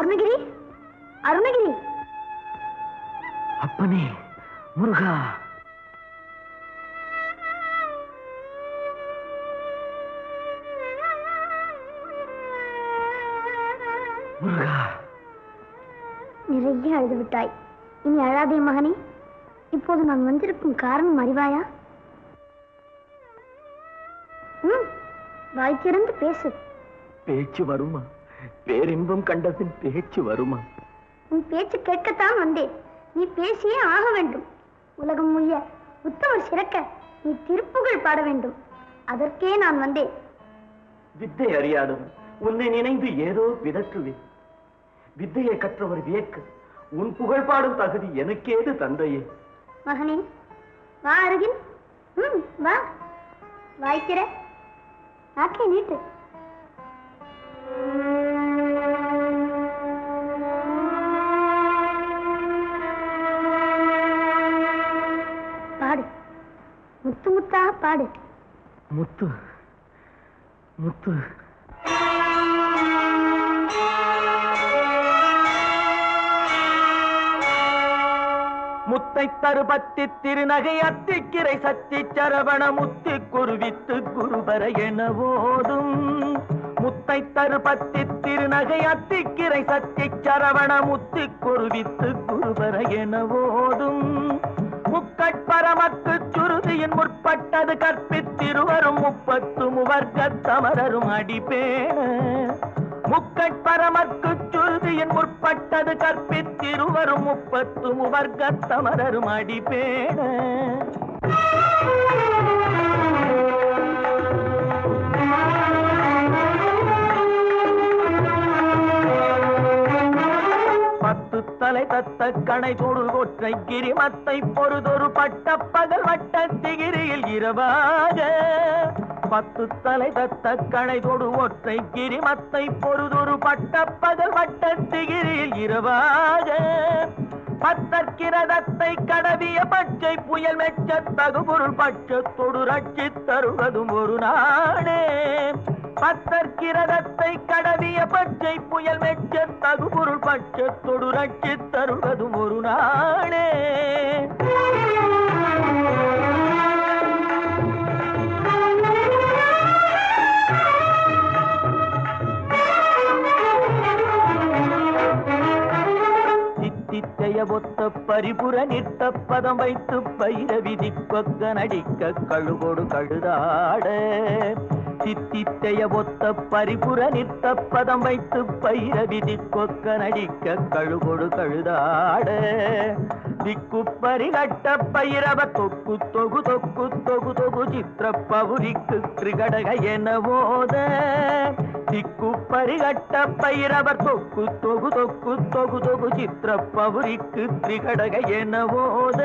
அருணகிரி? அருணகிரி? அப்பனே முருகா. முருகா. நிறைய அழுது விட்டாய் இனி அழாதே மகனே. இப்போது நான் வந்திருக்கும் காரணம் அறிவாயா? ம் வாய் திறந்து பேசு. பேச்சு வருமா? பேரின்பம் கண்டபின் பேச்சு வருமா? உன் பேச்சு கேட்கத்தான் வந்தேன். நீ பேசியே ஆக வேண்டும். உலகம் முய்ய உத்தமர் சிறக்க நீ திருப்புகழ் பாட வேண்டும். அதற்கே நான் வந்தேன். வித்தை அறியாதவன் உன்னை நினைந்து ஏதோ விதற்றுவேன். வித்தையை கற்றவர் வியக்க உன் புகழ் பாடும் தகுதி எனக்கேது தந்தையே? மகனே வா அருகில். ம் வா. வாய்க்கிற. நாக்கை நீட்டு. பாடு பாடு முத்து முத்து. முத்தை தருபத்தி திருநகை அத்திக்கிரை சத்தி சரவண முத்தி குருவித்து குருபர என ஓதும் முத்தை தருபத்தி திருநகை அத்திக்கிரை சத்தி சரவண முத்தி குருவித்து குருபர என ஓதும் முக்கட்பரமக்கு சுருதியின் முற்பட்டது கற்பித்திருவரும் முப்பத்து முவர்க்க தமரரும் அடிபேண முக்கட்பரமக்கு சுருதியின் முற்பட்டது கற்பித்திருவரும் முப்பத்து முவர்க்க தமரரும் அடிபேண பத்து தத்த கணை பொருள் ஒற்றை கிரிமத்தை பொறுதொரு பட்ட பகல் வட்ட திகிரியில் இரவாக. பத்து தலை தத்த கணை தொடு ஒற்றை கிரிமத்தை பொறுதொரு பட்ட பகல் வட்ட திகிரியில் இரவாக. பத்தற்கிரதத்தை கடவிய பச்சை புயல் மெச்ச தகுபொருள் பட்சத்தொடு ரட்சி தருவதும் ஒரு நாடே. அத்தற்கிரதத்தை கடவிய பச்சை புயல் மெச்ச தகுபொருள் பட்சத்தொடு ரட்சி தருவதும் ஒரு நாளே. ஒத்த பரிபுர நிட்ட பதம் வைத்து பைரவி திக்கொக்க நடிக்க கழுகோடு கழுதாட. சித்தித்தைய ஒத்த பரிபுர நிற்ற பதம் வைத்து பயிர விதி கொக்க நடிக்க கழுகோடு கழுதாட. திக்கு பரிகட்ட பயிரவ தொக்கு தொகு தொக்கு தொகு தொகு சித்திர பவுரிக்கு திரிகடக என போத திக்கு பரிகட்ட பைரவர் தொக்கு தொகு தொக்கு தொகு தொகு சித்திர பவுரிக்கு திரிகடக என ஓத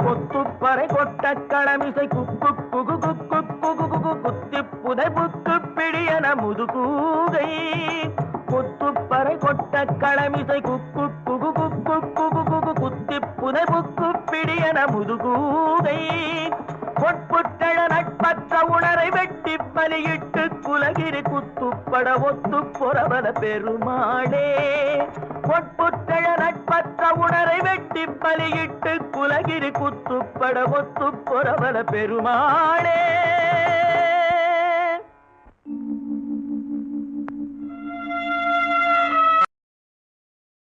கொத்துப்பறை கொட்ட களமிசை குக்கு குகு குக்கு குகு குகு குத்தி புதை புத்து பிடியன முதுகூகை கொத்துப்பறை கொட்ட களமிசை குக்கு குகு குக்கு குகு குகு குத்தி புதை புக்கு பிடியன முதுகூகை பொற்புட்டழ நட்பற்ற உணரை வெட்டி பலியிட்டு குலகிரி குத்துப்பட ஒத்து பொறவல பெருமாளே. பொற்புட்டழ நட்பற்ற உணரை வெட்டி பலியிட்டு குலகிரி குத்துப்பட ஒத்து பொறவல பெருமாளே.